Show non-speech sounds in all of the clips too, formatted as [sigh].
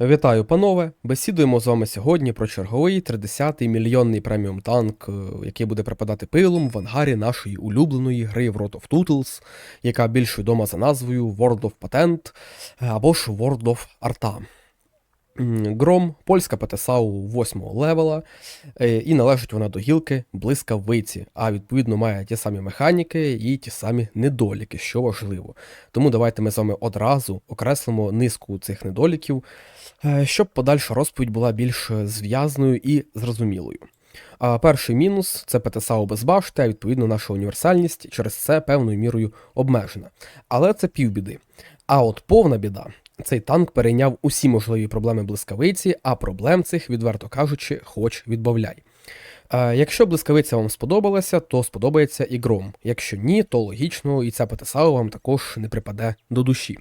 Вітаю, панове! Бесідуємо з вами сьогодні про черговий 30-й мільйонний преміум танк, е, який буде припадати пилом в ангарі нашої улюбленої гри World of Tootles, яка більш відома за назвою World of Patent е, або ж World of Arta. Гром, польська ПТСАУ 8 левела, е, і належить вона до гілки блискавиці, а відповідно має ті самі механіки і ті самі недоліки, що важливо. Тому давайте ми з вами одразу окреслимо низку цих недоліків, е, щоб подальша розповідь була більш зв'язною і зрозумілою. А перший мінус це ПТСАУ без башти, а відповідно наша універсальність через це певною мірою обмежена. Але це півбіди. А от повна біда. Цей танк перейняв усі можливі проблеми блискавиці, а проблем цих, відверто кажучи, хоч відбавляй. Е, якщо блискавиця вам сподобалася, то сподобається і гром. Якщо ні, то логічно і ця ПТСА вам також не припаде до душі.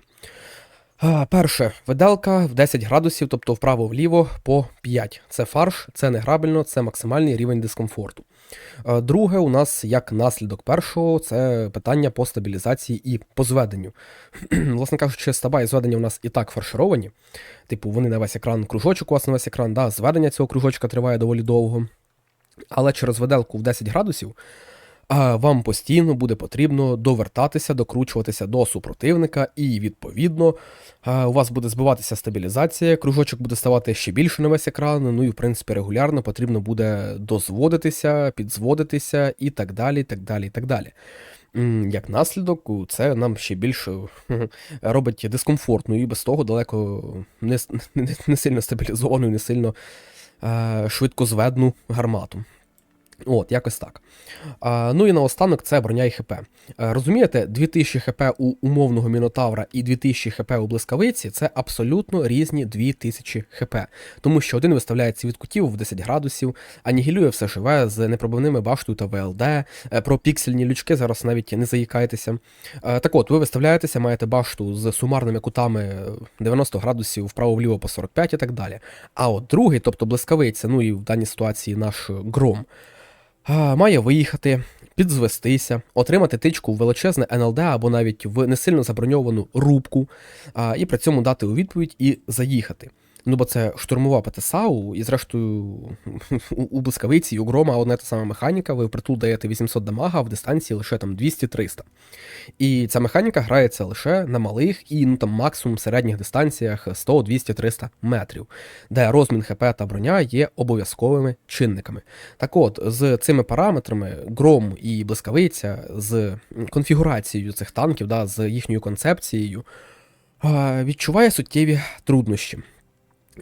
Перше, виделка в 10 градусів, тобто вправо-вліво по 5. Це фарш, це неграбельно, це максимальний рівень дискомфорту. Друге, у нас як наслідок першого, це питання по стабілізації і по зведенню. [clears throat] Власне кажучи, стаба і зведення у нас і так фаршировані. Типу, вони на весь екран, кружочок у вас на весь екран, да, зведення цього кружочка триває доволі довго. Але через виделку в 10 градусів а вам постійно буде потрібно довертатися, докручуватися до супротивника, і відповідно у вас буде збиватися стабілізація, кружочок буде ставати ще більше на весь екран. Ну і в принципі регулярно потрібно буде дозводитися, підзводитися і так далі. так далі, так далі. Як наслідок, це нам ще більше робить дискомфортно і без того далеко не, [laughs] не, не сильно стабілізовану, не сильно е, швидкозведну гармату. От, якось так. А, ну і наостанок це броня і ХП. Е, розумієте, 2000 ХП у умовного мінотавра і 2000 ХП у блискавиці це абсолютно різні 2000 ХП. Тому що один виставляється від кутів в 10 градусів, анігілює все живе з непробивними баштою та ВЛД. Е, Про піксельні лючки зараз навіть не заїкаєтеся. Е, Так от, ви виставляєтеся, маєте башту з сумарними кутами 90 градусів вправо-вліво по 45 і так далі. А от другий, тобто блискавиця, ну і в даній ситуації наш гром. Має виїхати, підзвестися, отримати тичку в величезне НЛД або навіть в несильно заброньовану рубку, і при цьому дати у відповідь і заїхати. Ну, бо це штурмова ПТСАУ, і зрештою у, блискавиці і у грома одна та сама механіка, ви впритул даєте 800 дамага, а в дистанції лише там 200-300. І ця механіка грається лише на малих і ну там максимум середніх дистанціях 100, 200, 300 метрів, де розмін ХП та броня є обов'язковими чинниками. Так от, з цими параметрами гром і блискавиця, з конфігурацією цих танків, да, з їхньою концепцією, відчуває суттєві труднощі.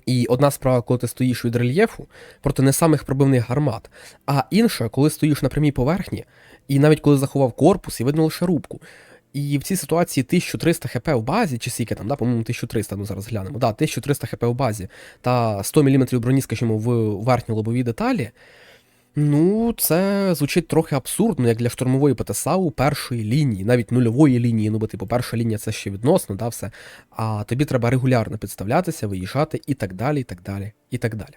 І одна справа, коли ти стоїш від рельєфу проти не самих пробивних гармат, а інша, коли стоїш на прямій поверхні, і навіть коли заховав корпус і видно лише рубку. І в цій ситуації 1300 хп в базі, чи скільки там, да, по-моєму, 1300, ну зараз глянемо. Да, 1300 хп в базі та 100 мм броні, скажімо, в верхній лобовій деталі. Ну, це звучить трохи абсурдно, як для штурмової ПТСАУ першої лінії, навіть нульової лінії, ну бо типу перша лінія це ще відносно, да, все. А тобі треба регулярно підставлятися, виїжджати і так далі, і так далі, і так далі.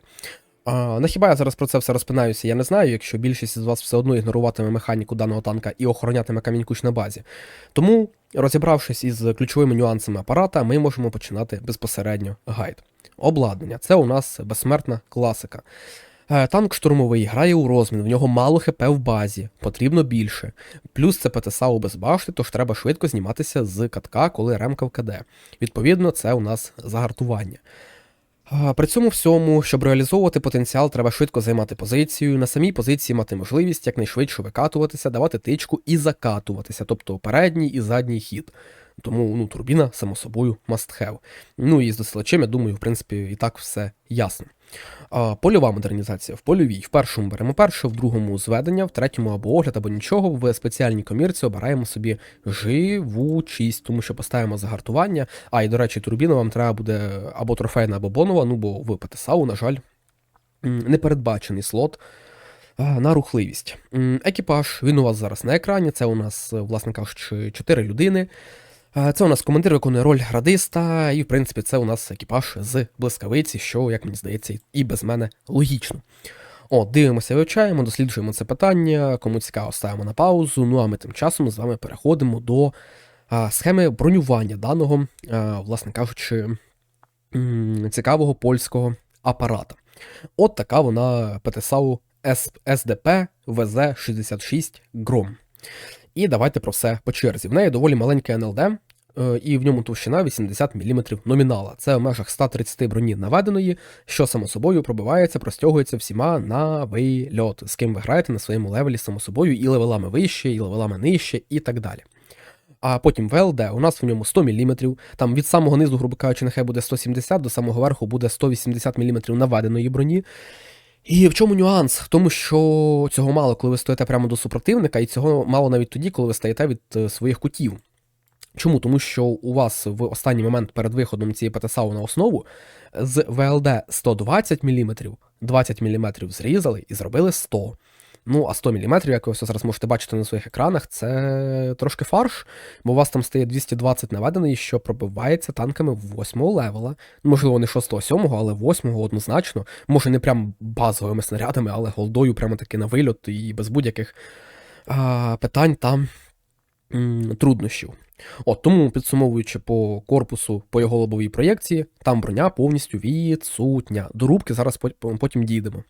А, на хіба я зараз про це все розпинаюся, я не знаю, якщо більшість з вас все одно ігноруватиме механіку даного танка і охоронятиме камінь куч на базі. Тому, розібравшись із ключовими нюансами апарата, ми можемо починати безпосередньо гайд. Обладнання це у нас безсмертна класика. Е, Танк штурмовий грає у розмін, в нього мало хп в базі, потрібно більше. Плюс це ПТСАУ без башти, тож треба швидко зніматися з катка, коли ремка в КД. Відповідно, це у нас загартування. При цьому всьому, щоб реалізовувати потенціал, треба швидко займати позицію, на самій позиції мати можливість якнайшвидше викатуватися, давати тичку і закатуватися, тобто передній і задній хід. Тому ну, турбіна, само собою, must have. Ну і з досилачем, я думаю, в принципі, і так все ясно. Польова модернізація. В польовій. В першому беремо перше, в другому зведення, в третьому або огляд, або нічого. В спеціальній комірці обираємо собі живучість, тому що поставимо загартування. А і, до речі, турбіна вам треба буде або трофейна, або бонова, ну бо в ПТСАУ, на жаль, не передбачений слот. На рухливість. Екіпаж, він у вас зараз на екрані. Це у нас, власне кажучи, 4 людини. Е, Це у нас командир виконує роль радиста, і, в принципі, це у нас екіпаж з блискавиці, що, як мені здається, і без мене логічно. От, дивимося, вивчаємо, досліджуємо це питання. Кому цікаво, ставимо на паузу. Ну а ми тим часом з вами переходимо до а, схеми бронювання даного, а, власне кажучи, цікавого польського апарата. От така вона ПТСАУ СДП ВЗ-66 Гром. І давайте про все по черзі. В неї доволі маленьке НЛД, е, і в ньому товщина 80 мм номінала. Це в межах 130 броні наведеної, що само собою пробивається, простягується всіма на вильот, з ким ви граєте на своєму левелі, само собою, і левелами вище, і левелами нижче, і так далі. А потім ВЛД у нас в ньому 100 мм, там від самого низу, грубо кажучи, нехай буде 170, до самого верху буде 180 мм наведеної броні. І в чому нюанс? В тому, що цього мало, коли ви стоїте прямо до супротивника, і цього мало навіть тоді, коли ви стаєте від е, своїх кутів. Чому? Тому що у вас в останній момент перед виходом цієї ПТСАУ на основу з ВЛД 120 мм 20 мм зрізали і зробили 100 Ну, а 100 мм, як ви все зараз можете бачити на своїх екранах, це трошки фарш, бо у вас там стає 220 наведений, що пробивається танками 8 левела. Можливо, не 6-7, але 8-го однозначно. Може, не прям базовими снарядами, але голдою прямо таки на вильот і без будь-яких а, питань та м, труднощів. От тому, підсумовуючи по корпусу, по його лобовій проєкції, там броня повністю відсутня. До рубки зараз потім дійдемо.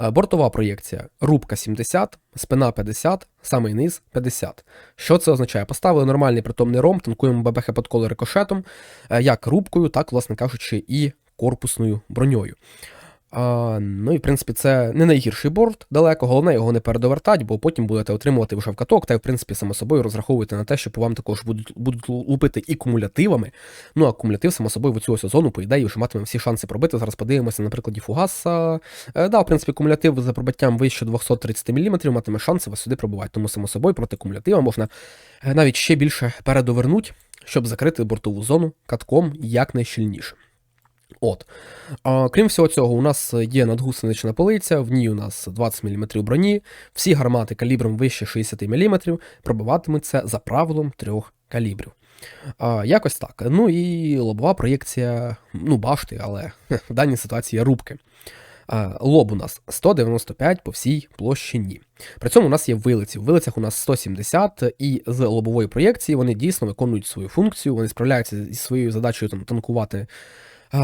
Е, бортова проєкція рубка 70, спина 50, самий низ 50. Що це означає? Поставили нормальний притомний ром, танкуємо ББХ під коло рикошетом, е, як рубкою, так, власне кажучи, і корпусною броньою. А, Ну і в принципі це не найгірший борт далеко, головне його не передовертати, бо потім будете отримувати вже вкаток, та й в принципі само собою розраховуйте на те, що по вам також будуть будуть лупити і кумулятивами. Ну а кумулятив, само собою, в цю ось зону, по ідеї, вже матиме всі шанси пробити. Зараз подивимося, на прикладі Фугаса. Е, да, в принципі, кумулятив за пробиттям вище 230 мм матиме шанси вас сюди пробувати. Тому, само собою, проти кумулятива можна е, навіть ще більше передовернуть, щоб закрити бортову зону катком якнайщільніше. От. А, Крім всього цього, у нас є надгусенична полиця, в ній у нас 20 мм броні, всі гармати калібром вище 60 мм пробиватимуться за правилом трьох калібрів. А, Якось так. Ну і лобова проєкція, ну, башти, але [laughs] в даній ситуації рубки. Лоб у нас 195 по всій площині. При цьому у нас є вилиці. В вилицях у нас 170, і з лобової проєкції вони дійсно виконують свою функцію, вони справляються зі своєю задачею там, танкувати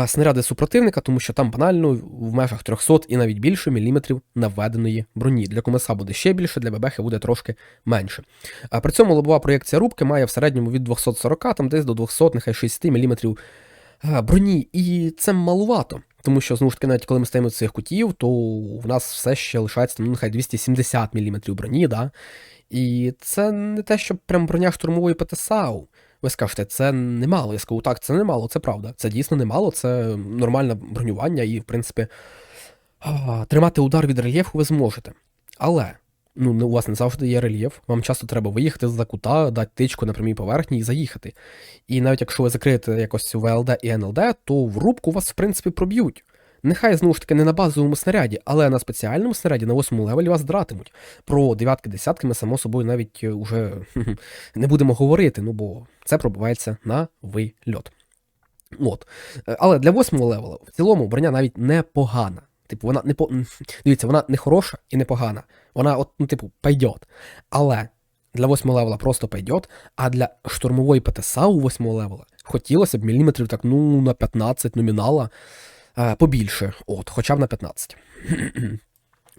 снаряди супротивника, тому що там банально в межах 300 і навіть більше міліметрів наведеної броні. Для комеса буде ще більше, для бебехи буде трошки менше. А При цьому лобова проєкція рубки має в середньому від 240 там десь до 200, нехай 60 мм броні. І це малувато. Тому що, знову ж таки, навіть коли ми стаємо цих кутів, то в нас все ще лишається ну, нехай 270 мм броні. да? І це не те, що прям броня штурмової ПТСАУ. Ви скажете, це немало. Я скажу, так, це немало, це правда. Це дійсно немало, це нормальне бронювання, і, в принципі, тримати удар від рельєфу ви зможете. Але ну, у вас не завжди є рельєф, вам часто треба виїхати з-за кута, дати тичку на прямій поверхні і заїхати. І навіть якщо ви закриєте якось ВЛД і НЛД, то в рубку вас, в принципі, проб'ють. Нехай знову ж таки не на базовому снаряді, але на спеціальному снаряді на восьмому левелі вас дратимуть. Про дев'ятки, десятки ми, само собою, навіть вже [laughs] не будемо говорити, ну бо це пробивається на вильот. От. Але для восьмого левела в цілому броня навіть непогана. Типу, вона не по... Дивіться, вона не хороша і не погана. Вона, от, ну, типу, пайдет. Але для восьмого левела просто пайдет, а для штурмової ПТСА у восьмого левела хотілося б міліметрів так, ну, на 15 номінала. Е, побільше, от, хоча б на 15. [clears throat]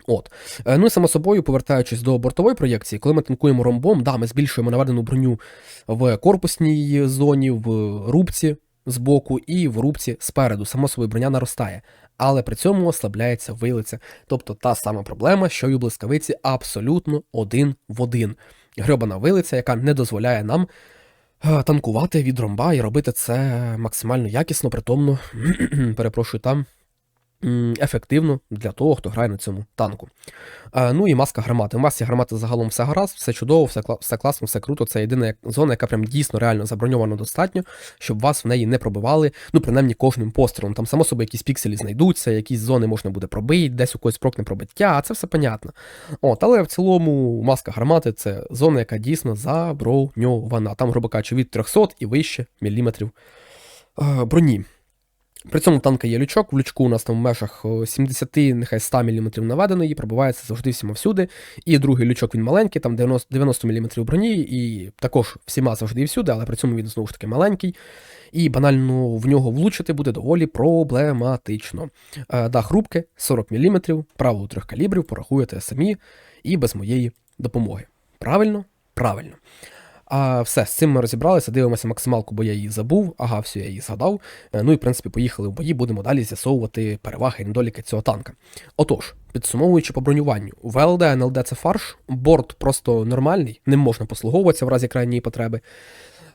От. Е, ну і само собою, повертаючись до бортової проєкції, коли ми танкуємо ромбом, да, ми збільшуємо наведену броню в корпусній зоні, в рубці з боку і в рубці спереду. Само собою броня наростає. Але при цьому ослабляється вилиця. Тобто та сама проблема, що й у блискавиці абсолютно один в один. Грьобана вилиця, яка не дозволяє нам танкувати від ромба і робити це максимально якісно, притомно, [clears throat] перепрошую там ефективно для того, хто грає на цьому танку. Е, ну і маска гармати. У масці гармати загалом все гаразд, все чудово, все все класно, все круто. Це єдина зона, яка прям дійсно реально заброньована достатньо, щоб вас в неї не пробивали, ну, принаймні кожним пострілом. Там, само собою, якісь пікселі знайдуться, якісь зони можна буде пробити, десь у когось прокне пробиття, це все понятно. От, Але в цілому маска гармати це зона, яка дійсно заброньована. Там, грубо кажучи, від 300 і вище міліметрів е, броні. При цьому танка є лючок, в лючку у нас там в межах 70, нехай 100 мм наведено, і пробивається завжди всіма всюди. І другий лючок він маленький, там 90, 90 мм броні, і також всіма завжди і всюди, але при цьому він знову ж таки маленький. І банально в нього влучити буде доволі проблематично. Е, дах рубки 40 мм, правило трьох калібрів, порахуєте самі і без моєї допомоги. Правильно? Правильно. А все, з цим ми розібралися, дивимося максималку, бо я її забув. Ага, все, я її згадав. Е, Ну і в принципі поїхали в бої, будемо далі з'ясовувати переваги і недоліки цього танка. Отож, підсумовуючи по бронюванню, ВЛД, НЛД це фарш, борт просто нормальний, ним можна послуговуватися в разі крайньої потреби.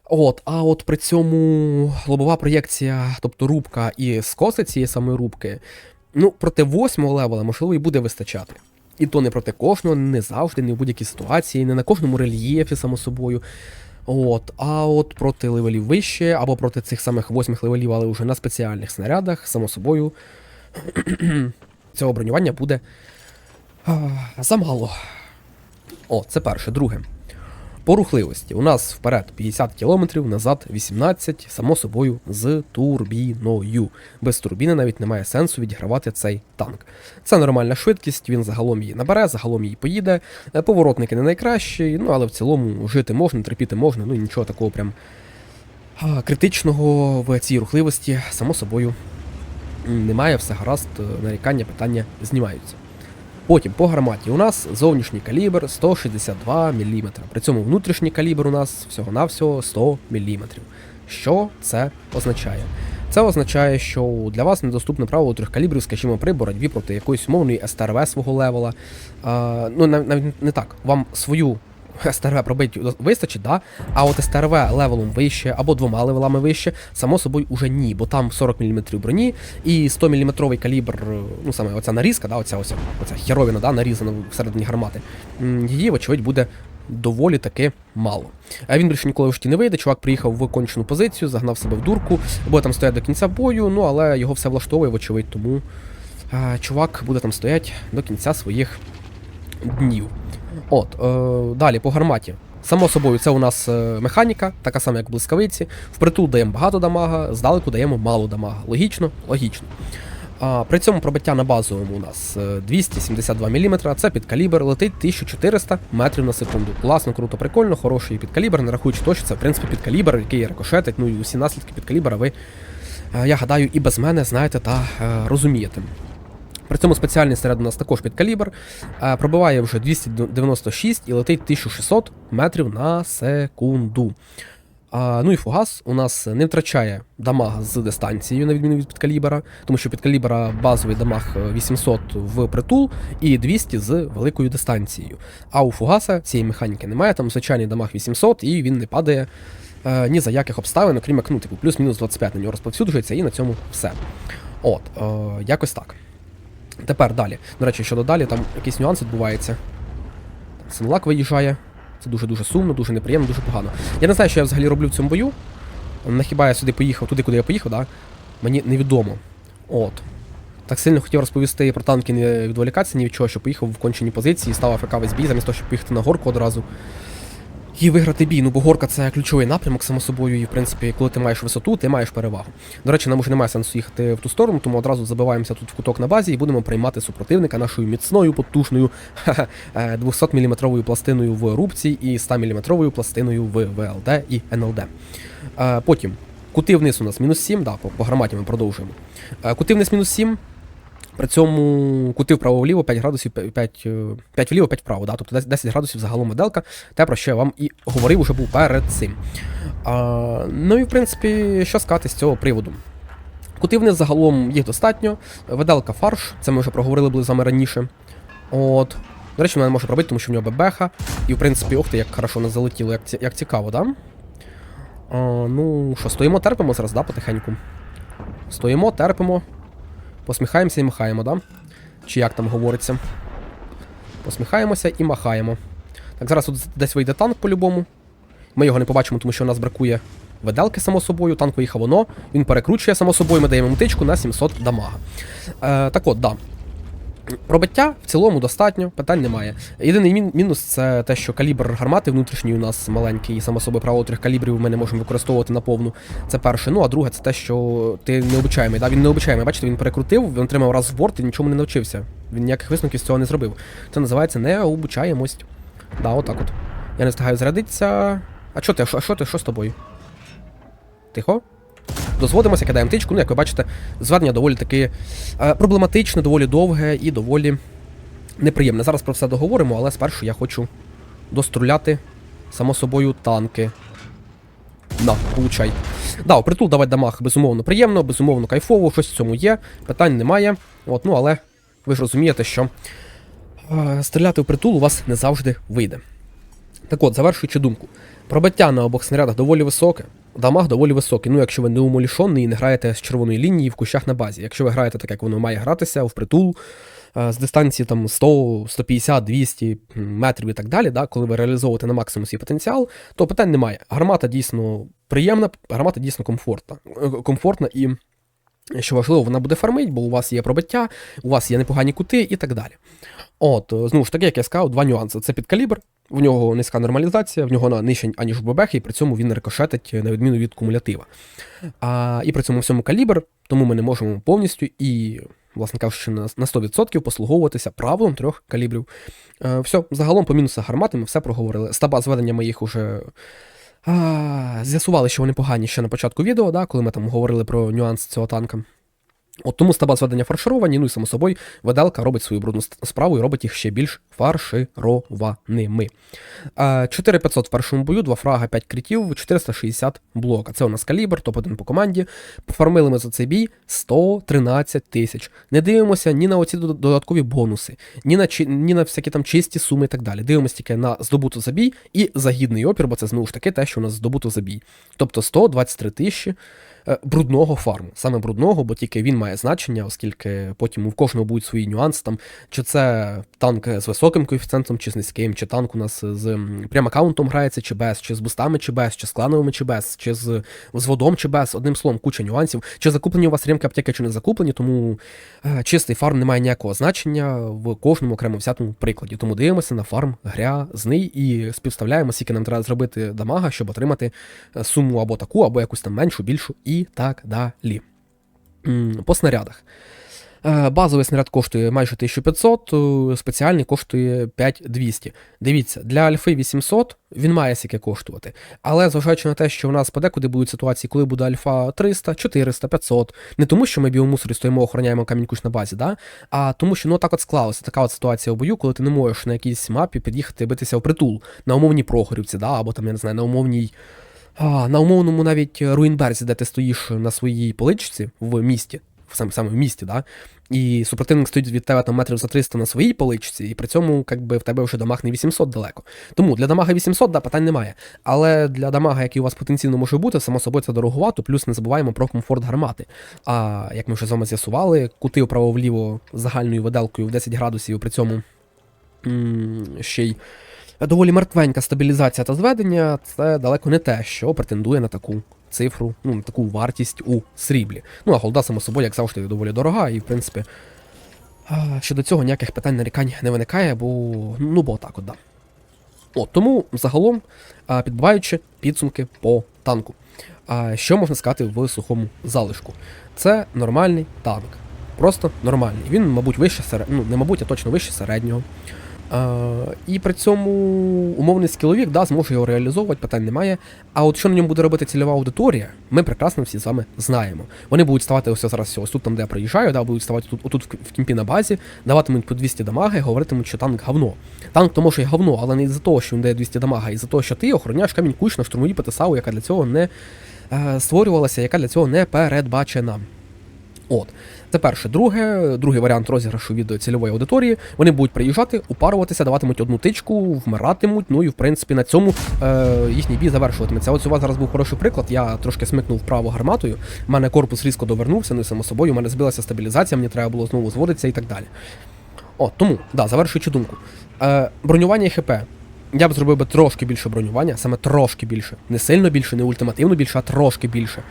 От, а от при цьому лобова проєкція, тобто рубка і скоси цієї самої рубки, ну, проти восьмого левела, можливо, і буде вистачати. І то не проти кожного, не завжди, не в будь-якій ситуації, не на кожному рельєфі, само собою. От, а от проти левелів вище, або проти цих самих восьмих левелів, але вже на спеціальних снарядах, само собою, [clears throat] цього бронювання буде замало. О, це перше. Друге. По рухливості. У нас вперед 50 км, назад 18, само собою, з турбіною. Без турбіни навіть немає сенсу відігравати цей танк. Це нормальна швидкість, він загалом її набере, загалом її поїде. Е, Поворотники не найкращі, ну але в цілому жити можна, терпіти можна, ну нічого такого прям критичного в цій рухливості, само собою, немає, все гаразд, е, нарікання, питання знімаються. Потім по гарматі у нас зовнішній калібр 162 мм. При цьому внутрішній калібр у нас всього-навсього 100 мм. Що це означає? Це означає, що для вас недоступне правило трьох калібрів, скажімо, при боротьбі проти якоїсь умовної СТРВ свого левела. А, ну, навіть не так. Вам свою СТРВ пробити вистачить, да? а от СТРВ левелом вище або двома левелами вище, само собою уже ні, бо там 40 мм броні і 100 мм калібр, ну саме оця нарізка, да, оця, оця, оця херовіна да, нарізана всередині гармати, її, вочевидь, буде доволі таки мало. А він більше ніколи в житті не вийде. Чувак приїхав в кончену позицію, загнав себе в дурку, буде там стояти до кінця бою, ну але його все влаштовує, вочевидь, тому а, чувак буде там стояти до кінця своїх днів. От, е, далі по гарматі. Само собою, це у нас е, механіка, така сама, як в блискавиці. Впритул даємо багато дамага, здалеку даємо мало дамага. Логічно? Логічно. А, при цьому пробиття на базовому у нас е, 272 мм, це підкалібр, летить 1400 метрів на секунду. Класно, круто, прикольно, хороший підкалібр, не рахуючи то, що це в принципі підкалібр, який рикошетить, ну і усі наслідки підкалібра ви, е, я гадаю, і без мене знаєте та е, розумієте. При цьому спеціальний снаряд у нас також під калібр, е, пробиває вже 296 і летить 1600 метрів на секунду. А, ну і фугас у нас не втрачає дамаг з дистанцією, на відміну від підкалібера, тому що підкалібера базовий дамаг е, 800 в притул і 200 з великою дистанцією. А у фугаса цієї механіки немає, там звичайний дамаг 800 і він не падає е, ні за яких обставин, окрім як ну, типу, плюс-мінус 25 на нього розповсюджується, і на цьому все. От, е, якось так. Тепер далі. До речі, щодо далі, там якийсь нюанс відбувається. Сенлак виїжджає. Це дуже-дуже сумно, дуже неприємно, дуже погано. Я не знаю, що я взагалі роблю в цьому бою. На хіба я сюди поїхав, туди, куди я поїхав, да? мені невідомо. От. Так сильно хотів розповісти про танки, не відволікатися ні від чого, що поїхав в кончені позиції, став АФК весь бій, замість того, щоб поїхати на горку одразу. І виграти бій. Ну, бо горка це ключовий напрямок, само собою, і в принципі, коли ти маєш висоту, ти маєш перевагу. До речі, нам уже немає сенсу їхати в ту сторону, тому одразу забиваємося тут в куток на базі і будемо приймати супротивника нашою міцною, потужною 200-мм пластиною в рубці і 100-мм пластиною в ВЛД і НЛД. Е, Потім кути вниз у нас мінус 7, да, по, по гарматі ми продовжуємо. Е, Кути вниз мінус 7. При цьому кути вправо-вліво 5 градусів, 5, 5 вліво, 5 вправо, да? тобто 10 градусів загалом моделка, те, про що я вам і говорив уже був перед цим. А, ну і в принципі, що сказати з цього приводу. Кути вниз загалом їх достатньо. Виделка фарш, це ми вже проговорили були з вами раніше. От. До речі, вона не може пробити, тому що в нього бебеха. І в принципі, ох ти, як хорошо не залетіло, як, як цікаво, да? А, ну що, стоїмо, терпимо зараз, да, потихеньку. Стоїмо, терпимо. Посміхаємося і махаємо, да? Чи як там говориться? Посміхаємося і махаємо. Так, зараз тут десь вийде танк по-любому. Ми його не побачимо, тому що у нас бракує виделки, само собою. Танк виїхав воно. Він перекручує само собою, ми даємо мутичку на 700 дамага. Е, так от, да. Пробиття в цілому достатньо, питань немає. Єдиний мінус це те, що калібр гармати внутрішній у нас маленький, і само собою правило трьох калібрів ми не можемо використовувати на повну. Це перше. Ну а друге, це те, що ти необичаємий. Да? Він необичаємий. Бачите, він перекрутив, він отримав раз в борт і нічому не навчився. Він ніяких висновків з цього не зробив. Це називається необучаємость. Да, отак от. Я не встигаю зарядитися. А що ти? А що ти? Що з тобою? Тихо? Дозводимося, кидаємо тичку. Ну, як ви бачите, зведення доволі таки е, проблематичне, доволі довге і доволі неприємне. Зараз про все договоримо, але спершу я хочу доструляти, само собою, танки. На, получай. Да, притул давати дамаг безумовно приємно, безумовно кайфово, щось в цьому є, питань немає. От, ну але ви ж розумієте, що е, стріляти в притул у вас не завжди вийде. Так от, завершуючи думку. Пробиття на обох снарядах доволі високе, дамаг доволі високий. Ну, якщо ви не умалішонний і не граєте з червоної лінії в кущах на базі. Якщо ви граєте так, як воно має гратися, в притул, е, з дистанції там 100, 150, 200 метрів і так далі, да, коли ви реалізовуєте на максимум свій потенціал, то питань немає. Гармата дійсно приємна, гармата дійсно комфортна. Е, комфортна і. Що важливо, вона буде фармить, бо у вас є пробиття, у вас є непогані кути і так далі. От, е, знову ж таки, як я сказав, два нюанси. Це підкалібр, в нього низька нормалізація, в нього вона нижча, аніж в ББХ, і при цьому він рикошетить на відміну від кумулятива. А, і при цьому всьому калібр, тому ми не можемо повністю і, власне кажучи, на, на 100% послуговуватися правилом трьох калібрів. Е, все, загалом по мінусах гармати ми все проговорили. Стаба зведення ми їх уже. З'ясували, що вони погані ще на початку відео, да, коли ми там говорили про нюанс цього танка. От тому стаба зведення фаршировані, ну і само собою, веделка робить свою брудну справу і робить їх ще більш фаршированими. 4500 в першому бою, 2 фрага, 5 критів, 460 блока. Це у нас калібр, топ-1 по команді. Пофармили ми за цей бій 113 тисяч. Не дивимося ні на оці додаткові бонуси, ні на, ні на всякі там чисті суми і так далі. Дивимося тільки на здобуту за бій і загідний опір, бо це знову ж таки те, що у нас здобуто за бій. Тобто 123 тисячі брудного фарму. Саме брудного, бо тільки він має значення, оскільки потім у кожного будуть свої нюанси, там, чи це танк з високим коефіцієнтом, чи з низьким, чи танк у нас з прям аккаунтом грається, чи без, чи з бустами, чи без, чи з клановими, чи без, чи з, з водом, чи без. Одним словом, куча нюансів. Чи закуплені у вас ремки аптеки, чи не закуплені, тому е, чистий фарм не має ніякого значення в кожному окремо взятому прикладі. Тому дивимося на фарм грязний і співставляємо, скільки нам треба зробити дамага, щоб отримати е, суму або таку, або якусь там меншу, більшу і так далі. По снарядах. Е, Базовий снаряд коштує майже 1500, е, спеціальний коштує 5200. Дивіться, для альфи 800 він має скільки коштувати. Але зважаючи на те, що в нас подекуди будуть ситуації, коли буде альфа 300, 400, 500, не тому, що ми біомусорі стоїмо, охороняємо камінь куш на базі, да? а тому, що ну так от склалося така от ситуація у бою, коли ти не можеш на якійсь мапі під'їхати битися в притул на умовній Прохорівці, да? або там, я не знаю, на умовній. А, на умовному навіть Руїнберзі, де ти стоїш на своїй поличці в місті, саме, саме в місті, да? і супротивник стоїть від тебе там метрів за 300 на своїй поличці, і при цьому якби, в тебе вже дамаг не 800 далеко. Тому для дамага 800, да, питань немає. Але для дамага, який у вас потенційно може бути, само собою це дороговато, плюс не забуваємо про комфорт гармати. А як ми вже з вами з'ясували, кути вправо-вліво загальною виделкою в 10 градусів, при цьому м, ще й доволі мертвенька стабілізація та зведення, це далеко не те, що претендує на таку цифру, ну, на таку вартість у сріблі. Ну, а голда, само собою, як завжди, доволі дорога, і, в принципі, щодо цього ніяких питань нарікань не виникає, бо ну, бо так от, да. От, тому загалом, підбиваючи підсумки по танку. Що можна сказати в сухому залишку? Це нормальний танк. Просто нормальний. Він, мабуть, вище серед... ну, не мабуть, а точно вище середнього. А, і при цьому умовний скіловік да, зможе його реалізовувати, питань немає. А от що на ньому буде робити цільова аудиторія, ми прекрасно всі з вами знаємо. Вони будуть ставати ось зараз ось тут, там, де я приїжджаю, да, будуть ставати тут, отут в- кімпі на базі, даватимуть по 200 дамаги, говоритимуть, що танк говно. Танк то може й говно, але не із-за того, що він дає 200 дамага, а із-за того, що ти охороняєш камінь куч на штурмовій ПТСАУ, яка для цього не е, створювалася, яка для цього не передбачена. От, це перше. Друге, другий варіант розіграшу від цільової аудиторії. Вони будуть приїжджати, упаруватися, даватимуть одну тичку, вмиратимуть. Ну і в принципі на цьому е, їхній бій завершуватиметься. Ось у вас зараз був хороший приклад. Я трошки смикнув вправо гарматою. У мене корпус різко довернувся, ну і само собою, у мене збилася стабілізація, мені треба було знову зводитися і так далі. От, тому, да, завершуючи думку. Е, бронювання ХП. Я б зробив би трошки більше бронювання, саме трошки більше. Не сильно більше, не ультимативно більше, а трошки більше.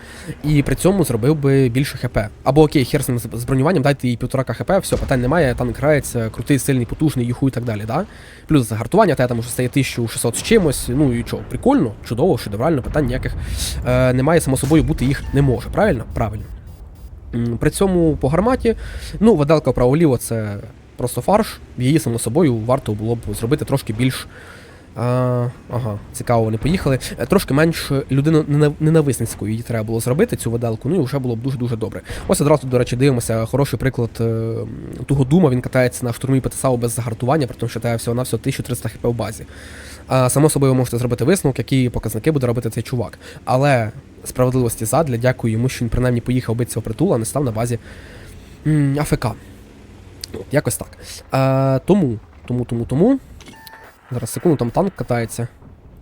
І при цьому зробив би більше хп. Або окей, хер з бронюванням, дайте їй півтора хп, все, питань немає, танк грається, крутий, сильний, потужний, юху і так далі. Да? Плюс загартування, та я там уже стає 1600 з чимось. Ну і чого, прикольно, чудово, шедеврально, питань ніяких е, немає, само собою бути їх не може. Правильно? Правильно. При цьому по гарматі, ну, виделка вправо-ліво це просто фарш. Її, само собою, варто було б зробити трошки більш. А, ага, цікаво, вони поїхали. Е, Трошки менш людину ненависницькою її треба було зробити, цю виделку, ну і вже було б дуже-дуже добре. Ось одразу, до речі, дивимося, хороший приклад е, того дума, він катається на штурмі ПТСАУ без загартування, при тому, що тає всього на всього 1300 хп в базі. А само собою ви можете зробити висновок, які показники буде робити цей чувак. Але справедливості задля, дякую йому, що він принаймні поїхав битися в притул, а не став на базі АФК. Якось так. А, тому, тому, тому, тому. Зараз секунду, там танк катається.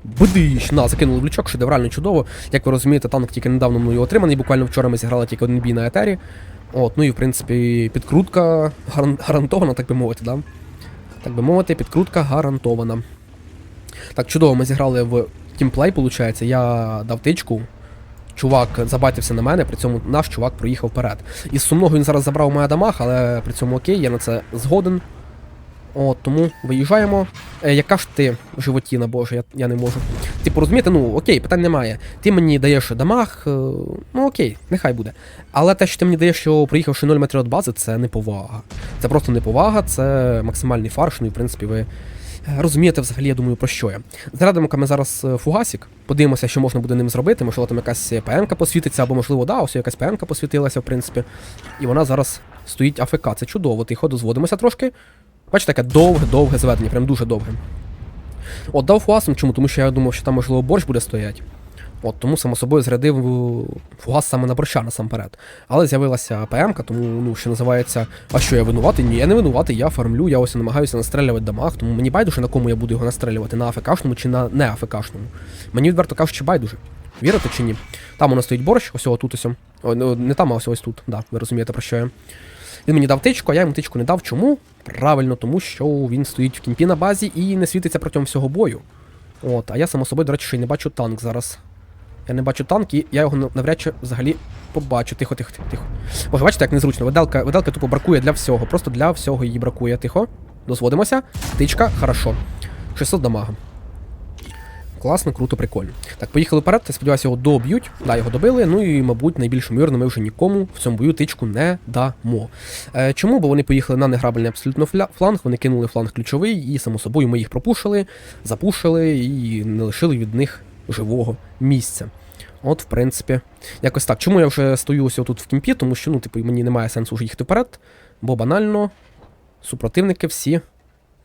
Бдиш! На, закинули в лючок, шедеврально чудово. Як ви розумієте, танк тільки недавно мною отриманий. Буквально вчора ми зіграли тільки один бій на етері. От, ну і в принципі, підкрутка гаран- гарантована, так би мовити, да? Так би мовити, підкрутка гарантована. Так, чудово, ми зіграли в тімплей, виходить. Я дав тичку. Чувак забайтився на мене, при цьому наш чувак проїхав вперед. Із сумного він зараз забрав моя дамаг, але при цьому окей, я на це згоден. От, тому виїжджаємо. Е, яка ж ти животіна, боже, я, я не можу. Типу, розумієте, ну окей, питань немає. Ти мені даєш дамаг, е, ну окей, нехай буде. Але те, що ти мені даєш, що приїхавши 0 метрів від бази, це неповага. Це просто неповага, це максимальний фарш, ну і в принципі ви. е, Розумієте, взагалі, я думаю, про що я. Зарядимо ми зараз е, фугасик, подивимося, що можна буде ним зробити. Можливо, там якась ПМ-ка посвітиться, або, можливо, да, ось якась ПМ-ка посвітилася, в принципі. І вона зараз стоїть АФК. Це чудово. Тихо, дозводимося трошки. Бачите, таке довге-довге зведення, прям дуже довге. От дав фугасом, чому? Тому що я думав, що там, можливо, борщ буде стояти. От тому, само собою, зрядив е, фугас саме на борща насамперед. Але з'явилася ПМ-ка, тому, ну, що називається, а що я винуватий? Ні, я не винуватий, я фармлю, я ось намагаюся настрелювати дамаг, тому мені байдуже, на кому я буду його настрелювати, на АФКшному чи на не АФКшному. Мені відверто кажучи, байдуже. Вірите чи ні? Там у нас стоїть борщ, ось тут ось. О, не там, а ось ось тут. Да, ви розумієте, про що я. Він мені дав тичку, а я йому тичку не дав. Чому? Правильно, тому що він стоїть в кімпі на базі і не світиться протягом всього бою. От, а я само собою, до речі, ще й не бачу танк зараз. Я не бачу танк, і я його навряд чи взагалі побачу. Тихо, тихо, тихо. Боже, бачите, як незручно. Виделка, виделка тупо бракує для всього. Просто для всього її бракує. Тихо. Дозводимося. Тичка, хорошо. 600 дамага. Класно, круто, прикольно. Так, поїхали вперед, я сподіваюся, його доб'ють. Да, його добили. Ну і, мабуть, найбільш ймовірно, ми вже нікому в цьому бою тичку не дамо. Е, чому? Бо вони поїхали на неграбельний абсолютно фланг, вони кинули фланг ключовий, і, само собою, ми їх пропушили, запушили і не лишили від них живого місця. От, в принципі, якось так. Чому я вже стою ось тут в кімпі? Тому що, ну, типу, мені немає сенсу вже їхати вперед, бо банально супротивники всі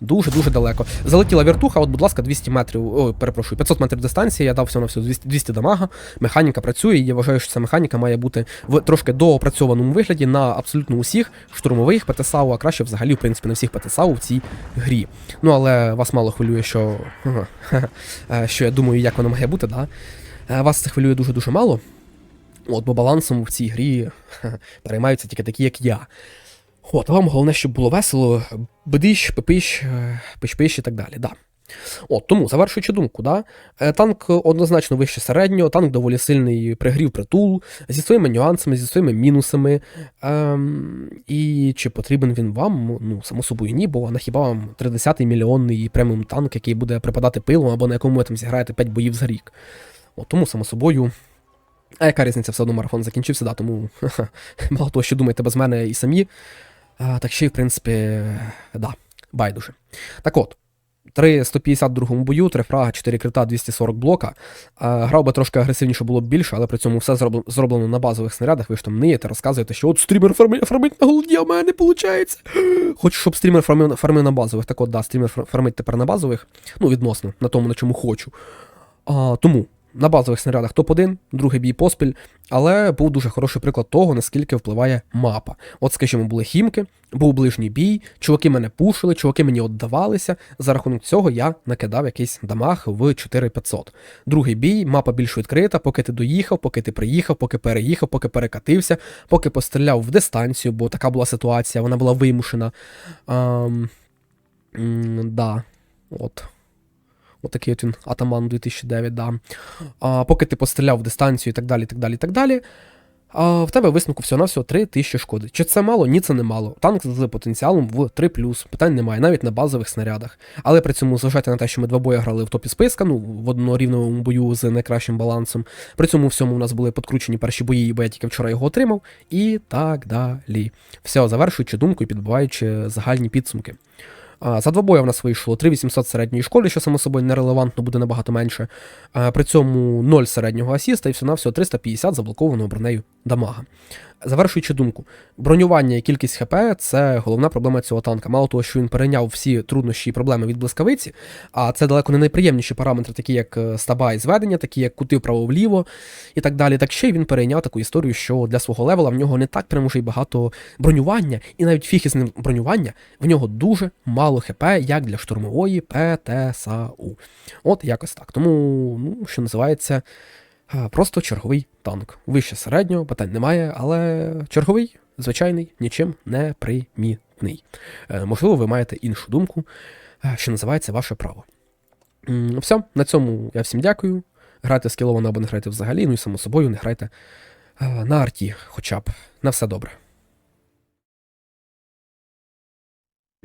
Дуже-дуже далеко. Залетіла вертуха, от, будь ласка, 200 метрів, ой, перепрошую, 500 метрів дистанції, я дав всього на всього 200, 200 дамага. Механіка працює, і я вважаю, що ця механіка має бути в трошки доопрацьованому вигляді на абсолютно усіх штурмових ПТСАУ, а краще взагалі, в принципі, на всіх ПТСАУ в цій грі. Ну, але вас мало хвилює, що. [laughs] е, що я думаю, як воно має бути, да? Е, Вас це хвилює дуже-дуже мало. От, бо балансом в цій грі переймаються тільки такі, як я. От, вам головне, щоб було весело, бдиш, пипиш, е, пиш-пиш і так далі. Да. От, тому, завершуючи думку, да, е, танк однозначно вище середнього, танк доволі сильний пригрів притул, зі своїми нюансами, зі своїми мінусами. Ем, і чи потрібен він вам? Ну, само собою, ні, бо на хіба вам 30-й мільйонний преміум танк, який буде припадати пилом, або на якому ви там зіграєте 5 боїв за рік. От, тому, само собою. А яка різниця, все одно марафон закінчився, да, тому [laughs] мало того, що думаєте без мене і самі. А, так ще й, в принципі, да, байдуже. Так от, 3 150 в другому бою, 3 фрага, 4 крита, 240 блока. А, грав би трошки агресивніше було б більше, але при цьому все зроблено, на базових снарядах. Ви ж там ниєте, розказуєте, що от стрімер фармить на голоді, а в мене не виходить. Хочу, щоб стрімер фармив, фармив на базових. Так от, да, стрімер фармить тепер на базових, ну, відносно, на тому, на чому хочу. А, тому. На базових снарядах топ-1, другий бій поспіль, але був дуже хороший приклад того, наскільки впливає мапа. От, скажімо, були хімки, був ближній бій, чуваки мене пушили, чуваки мені віддавалися. За рахунок цього я накидав якийсь дамаг в 4500. Другий бій, мапа більш відкрита, поки ти доїхав, поки ти приїхав, поки переїхав, поки перекатився, поки постріляв в дистанцію, бо така була ситуація, вона була вимушена. Ам, да, от. Отакий от він Атаман 2009, да. А, поки ти постріляв в дистанцію і так далі, так далі, так далі. А в тебе висновку всього-навсього 3 тисячі шкоди. Чи це мало? Ні, це не мало. Танк з потенціалом в 3 питань немає, навіть на базових снарядах. Але при цьому зважайте на те, що ми два бої грали в топі списка, ну в однорівному бою з найкращим балансом. При цьому всьому у нас були підкручені перші бої, бо я тільки вчора його отримав, і так далі. Все, завершуючи думку і підбиваючи загальні підсумки. За два бої в нас вийшло 3800 середньої школи, що само собою нерелевантно буде набагато менше. При цьому 0 середнього асіста і всього навсього 350 заблокованого бронею дамага. Завершуючи думку, бронювання і кількість ХП це головна проблема цього танка. Мало того, що він перейняв всі труднощі і проблеми від блискавиці, а це далеко не найприємніші параметри, такі як е, стаба і зведення, такі як кути вправо-вліво і так далі. Так ще й він перейняв таку історію, що для свого левела в нього не так прямо вже й багато бронювання, і навіть фіг бронювання, в нього дуже мало ХП, як для штурмової ПТСАУ. От якось так. Тому, ну, що називається. А, Просто черговий танк. Вище середнього, питань немає, але черговий, звичайний, нічим не примітний. Е, Можливо, ви маєте іншу думку, е, що називається ваше право. Все, на цьому я всім дякую. Грайте скіловано або не грайте взагалі, ну і само собою не грайте е, на арті, хоча б. На все добре.